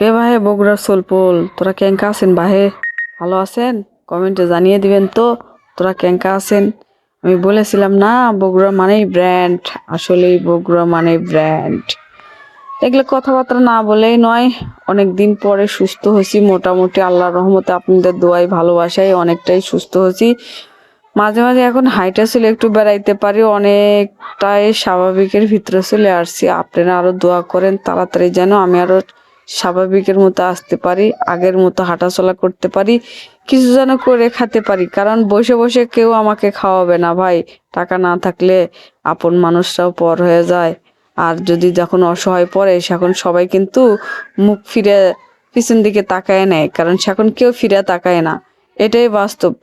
কে ভাই বগুড়ার সোলপোল, তোরা কেঙ্কা আছেন ভাই ভালো আছেন? কমেন্টে জানিয়ে দিবেন তো, তোরা কেঙ্কা আছেন? আমি বলেছিলাম না, বগুড়া মানেই ব্র্যান্ড আসলেই বগুড়া মানে ব্র্যান্ড এগুলো কথাবার্তা না বলেই নয় অনেক দিন পরে সুস্থ হয়েছি, মোটামুটি আল্লাহর রহমতে আপনাদের দোয়াই ভালোবাসায় অনেকটাই সুস্থ হয়েছি। মাঝে মাঝে এখন হাইটা ছিল একটু বেড়াইতে পারি, অনেকটাই স্বাভাবিকের ভিতরে চলে আসছি। আপনারা আরও দোয়া করেন, তাড়াতাড়ি যেন আমি আরও স্বাভাবিকের মতো আসতে পারি, আগের মতো হাঁটাচলা করতে পারি, কিছু যেন করে খেতে পারি। কারণ বসে বসে কেউ আমাকে খাওয়াবে না ভাই। টাকা না থাকলে আপন মানুষরাও পর হয়ে যায়। আর যদি যখন অসহায় পড়ে, সেখন সবাই কিন্তু মুখ ফিরে পিছন দিকে তাকায় নেয়। কারণ সেখন কেউ ফিরে তাকায় না। এটাই বাস্তব।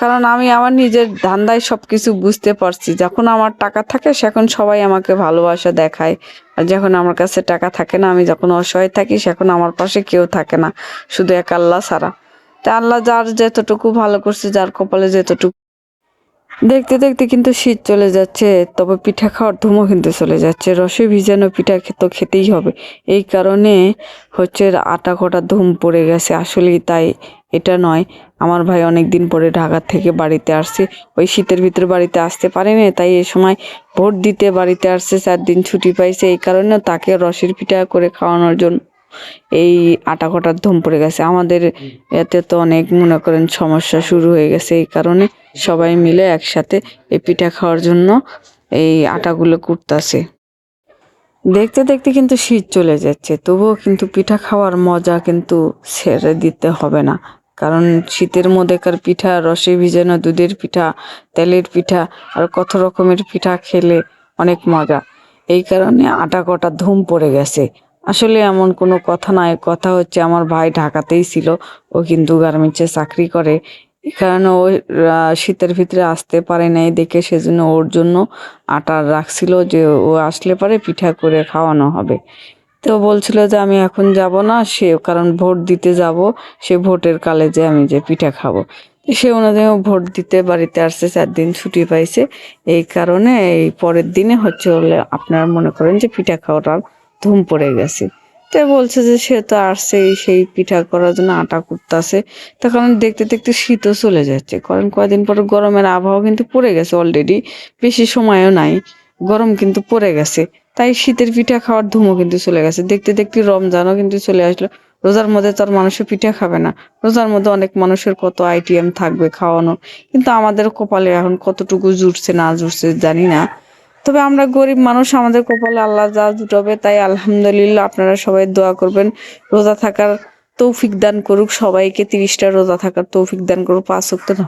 কারণ আমি আমার নিজের ধান্দায় সব কিছু বুঝতে পারছি। যখন আমার টাকা থাকে, সেখন সবাই আমাকে ভালোবাসা দেখায়। আর যখন আমার কাছে টাকা থাকে না, আমি যখন অসহায় থাকি, সেখন আমার পাশে কেউ থাকে না, শুধু এক আল্লাহ ছাড়া। তা আল্লাহ যার যতটুকু ভালো করছে, যার কপালে যতটুকু দেখতে দেখতে কিন্তু শীত চলে যাচ্ছে, তবে পিঠা খাওয়ার ধুমও কিন্তু চলে যাচ্ছে। রসে ভিজানো পিঠা তো খেতেই হবে। এই কারণে হচ্ছে আটা কটা ধুম পড়ে গেছে, আসলেই তাই। এটা নয়। আমার ভাই অনেক দিন পরে ঢাকা থেকে বাড়িতে আসছে। ওই শীতের ভিতরে বাড়িতে আসতে পারেনি তাই এ সময় ভোট দিতে বাড়িতে আসছে। চার দিন ছুটি পাইছে, এই কারণে তাকে রসের পিঠা করে খাওয়ানোর জন্য এই আটা কটার ধুম পড়ে গেছে। আমাদের এতে তো অনেক মনে করেন সমস্যা শুরু হয়ে গেছে, এই কারণে সবাই মিলে একসাথে এই পিঠা খাওয়ার জন্য এই আটাগুলো কুটতাছে। দেখতে দেখতে কিন্তু শীত চলে যাচ্ছে, তবুও কিন্তু পিঠা খাওয়ার মজা কিন্তু ছেড়ে দিতে হবে না। কারণ শীতের মধ্যেকার পিঠা, রসে ভিজানো দুধের পিঠা, তেলের পিঠা আর কত রকমের পিঠা খেলে অনেক মজা। এই কারণে আটা কটা ধুম পড়ে গেছে। আসলে এমন কোনো কথা নয় কথা হচ্ছে আমার ভাই ঢাকাতেই ছিল, ও কিন্তু গার্মেন্টসে চাকরি করে। কারণে ও শীতের ভিতরে আসতে পারে নাই দেখে সেজন্য ওর জন্য আটা রাখছিল যে ও আসলে পরে পিঠা করে খাওয়ানো হবে। তো বলছিল যে আমি এখন যাব না, সে, কারণ ভোট দিতে যাব, সে ভোটের কালে যে আমি যে পিঠা খাব। সে অনুযায়ী ভোট দিতে বাড়িতে আসছে, চার দিন ছুটি পাইছে। এই কারণে এই পরের দিনে হচ্ছে হলে আপনারা মনে করেন যে পিঠা খাওয়াটার ধুম পড়ে গেছে। তো বলছে যে সে তো আসছেই সেই পিঠা করার জন্য আটা করতেছে তার কারণ দেখতে দেখতে শীতও চলে যাচ্ছে। কারণ কয়দিন পরে গরমের আবহাওয়া কিন্তু পড়ে গেছে অলরেডি বেশি সময়ও নাই। গরম কিন্তু পড়ে গেছে। তাই শীতের পিঠা খাওয়ার ধুমও কিন্তু চলে গেছে। দেখতে দেখতে রমজানও কিন্তু চলে আসলো। রোজার মধ্যে তো আর মানুষের পিঠা খাবে না। রোজার মধ্যে অনেক মানুষের কত আইটেম থাকবে খাওয়ানো। কিন্তু আমাদের কপালে এখন কতটুকু জুটছে না জুটছে জানি না। তবে আমরা গরিব মানুষ, আমাদের কপালে আল্লাহ যা জুটাবে তাই আলহামদুলিল্লাহ আপনারা সবাই দোয়া করবেন। রোজা থাকার তৌফিক দান করুক, সবাইকে তিরিশটা রোজা থাকার তৌফিক দান করুক। পাঁচ না